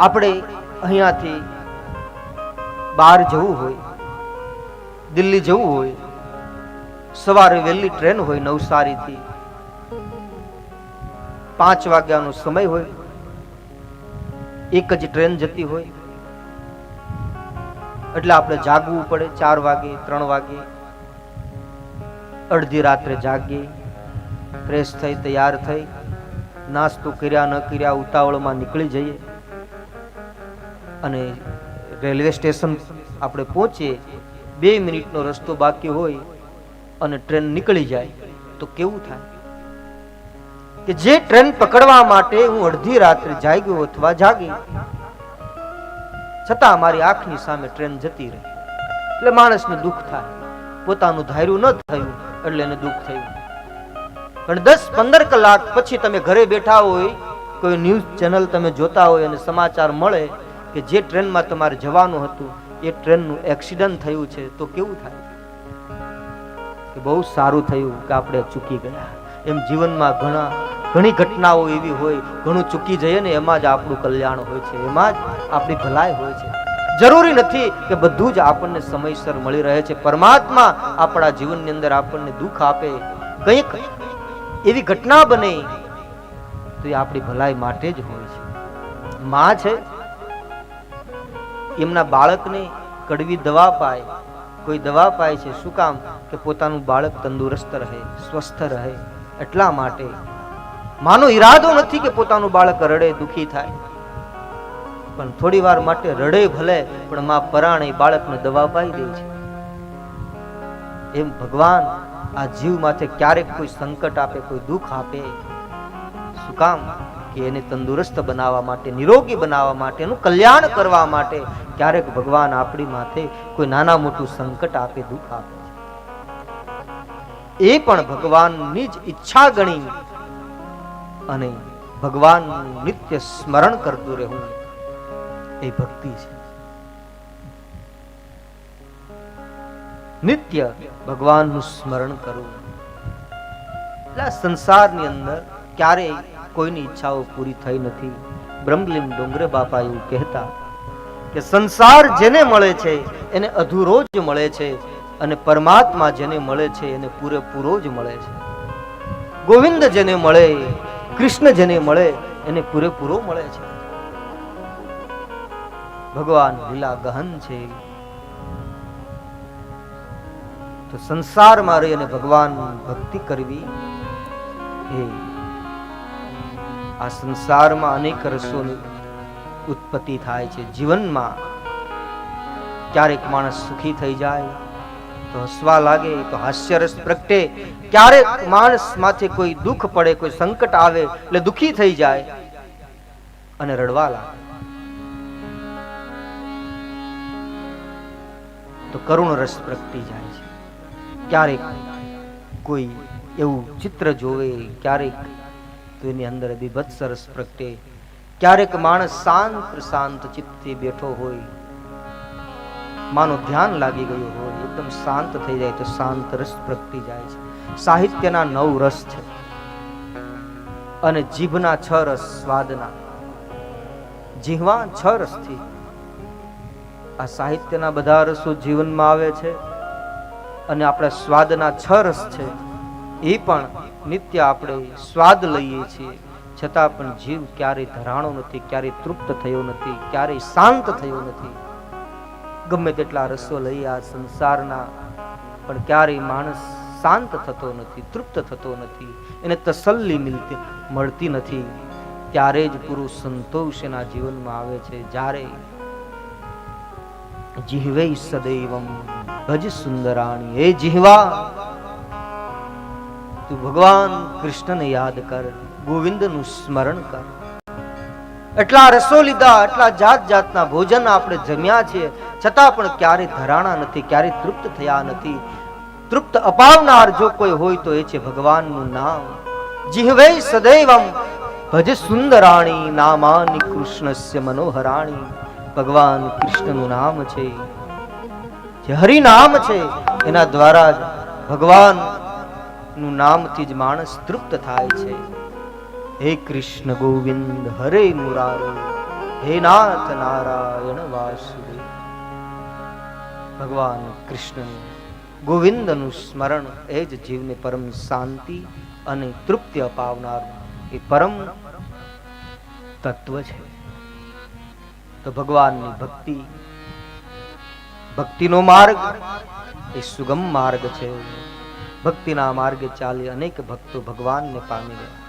આપણે અહીંયાથી બહાર જવું હોય, દિલ્હી જવું હોય, સવારે વહેલી ટ્રેન હોય, નવસારીથી પાંચ વાગ્યાનો સમય હોય, એક જ ટ્રેન જતી હોય, એટલે આપણે જાગવું પડે ચાર વાગે, ત્રણ વાગે, અડધી રાત્રે જાગીએ, ફ્રેશ થઈ, તૈયાર થઈ, નાસ્તો કર્યા ન કર્યા ઉતાવળમાં નીકળી જઈએ. અને રેલવે સ્ટેશન આપણે પહોંચીએ, બે મિનિટનો રસ્તો બાકી હોય અને ટ્રેન નીકળી જાય, તો કેવું થાય? કે જે ટ્રેન પકડવા માટે હું અડધી રાત્રે જાગ્યો અથવા જાગી, છતાં મારી આંખની સામે ટ્રેન જતી રહી. એટલે માણસને દુઃખ થાય. પોતાનું ધાર્યું ન થયું, એટલે એને દુઃખ થયું. પણ દસ પંદર કલાક પછી તમે ઘરે બેઠા હોય, કોઈ ન્યૂઝ ચેનલ તમે જોતા હોય અને સમાચાર મળે કે જે ટ્રેનમાં તમારે જવાનું હતું, એ ટ્રેનનું એક્સિડન્ટ થયું છે, તો કેવું થાય? કે બહુ સારું થયું કે આપણે ચૂકી ગયા. એમ જીવનમાં ઘણા, ઘણી ઘટનાઓ એવી હોય, ઘણું ચૂકી જઈએ ને, એમાં જ આપણું કલ્યાણ હોય છે, એમાં જ આપણી ભલાઈ હોય છે. જરૂરી નથી કે બધું જ આપણને સમયસર મળી રહે છે. પરમાત્મા આપણા જીવનની અંદર આપણને દુઃખ આપે, કંઈક એવી ઘટના બને, તો એ આપણી ભલાઈ માટે જ હોય છે. માં છે એમના બાળકને કડવી દવા પાય. કોઈ દવા પાય છે શું કામ? કે પોતાનું બાળક તંદુરસ્ત રહે, સ્વસ્થ રહે, એટલા માટે. માનો ઈરાદો નથી કે પોતાનું બાળક રડે, દુખી થાય. પણ થોડી વાર માટે રડે ભલે, પણ માં પરાણે બાળકને દવા પાઈ દે છે. એમ ભગવાન આ જીવ માથે ક્યારેક કોઈ સંકટ આપે, કોઈ દુઃખ આપે. શું કામ? કે એને તંદુરસ્ત બનાવવા માટે, નિરોગી બનાવવા માટે, એનું કલ્યાણ કરવા માટે ક્યારેક ભગવાન આપણી માથે કોઈ નાના મોટું સંકટ આપે, દુઃખ આપે એ પણ ભગવાનની જ ઈચ્છા ગણી અને ભગવાનનું નિત્ય સ્મરણ કરતું રહેવું એ ભક્તિ છે. નિત્ય ભગવાનનું સ્મરણ કરવું. એટલે સંસારની અંદર ક્યારેય કોઈની ઈચ્છાઓ પૂરી થઈ નથી. બ્રહ્મલીન ડોંગરે બાપા એવું કહેતા કે સંસાર જેને મળે છે, એને અધૂરો જ મળે છે અને પરમાત્મા જેને મળે છે, એને પૂરેપૂરો જ મળે છે. ગોવિંદ જેને મળે, કૃષ્ણ જેને મળે, એને પૂરેપૂરો મળે છે. ભગવાન લીલા ગહન છે. તો સંસારમાં રહી અને ભગવાન ભક્તિ કરવી એ આ સંસારમાં અનેક રસોની ઉત્પત્તિ થાય છે. જીવનમાં ક્યારેક માણસ સુખી થઈ જાય, તો હસવા લાગે, તો હાસ્યરસ પ્રગટે. ક્યારેક માણસ માથે કોઈ દુઃખ પડે, કોઈ સંકટ આવે, એટલે દુઃખી થઈ જાય અને રડવા લાગે. તો કરુણ રસ પ્રગટી જાય છે. ક્યારેક કોઈ એવું ચિત્ર જોવે, ક્યારેક એની અંદર બીભત્સ રસ પ્રગટે. ક્યારેક માણસ શાંત, પ્રશાંત ચિત્તથી બેઠો હોય. માનો ધ્યાન લાગી ગયું હોય, એકદમ શાંત થઈ જાય તો શાંત રસ પ્રગટી જાય છે. સાહિત્યના નવ રસ છે. અને જીભના છ રસ સ્વાદના. જીહવા છ રસથી. આ સાહિત્યના બધા રસો જીવનમાં આવે છે. અને આપણા સ્વાદના છ રસ છે. એ પણ નિત્ય આપણે સ્વાદ લઈએ છીએ. છતાં પણ જીવ ક્યારેય ધરાણો નથી, ક્યારેય તૃપ્ત થયો નથી, ક્યારેય શાંત થયો નથી. ગમે તેટલા રસો લઈ આ સંસારના, પણ ક્યારેય માણસ શાંત થતો નથી, તૃપ્ત થતો નથી. એને તસલ્લી મિલતી, મળતી નથી. ત્યારે જ પૂરો સંતોષ એના જીવનમાં આવે છે. જ્યારે જીહવે સદૈવમ ભજ સુંદરાણી. એ જીહવા! તું ભગવાન કૃષ્ણને યાદ કર, ગોવિંદનું સ્મરણ કર. એટલા રસો લીધા એટલા જાત જાતના ભોજન આપણે જમ્યા છીએ, છતાં પણ ક્યારે ધરાણા નથી, ક્યારે તૃપ્ત થયા નથી. તૃપ્ત અપાવનાર જો કોઈ હોય તો એ છે ભગવાનનું નામ. જીહવે સદૈવમ ભજ સુંદરાણી, નામાની કૃષ્ણસ્ય મનોહરાણી. ભગવાન કૃષ્ણનું નામ છે. જે હરિ નામ છે, એના દ્વારા ભગવાન નું નામથી જ માણસ તૃપ્ત થાય છે. હે કૃષ્ણ ગોવિંદ, હરે મુરારો, હે નાથ નારાયણ વાસુદેવ. ભગવાન કૃષ્ણનું ગોવિંદનું સ્મરણ એ જ જીવને પરમ શાંતિ અને તૃપ્તિ અપાવનાર એ પરમ તત્વ છે. તો ભગવાનની ભક્તિ, ભક્તિનો માર્ગ એ સુગમ માર્ગ છે. ભક્તિના માર્ગે ચાલી અનેક ભક્તો ભગવાનને પામી ગયા.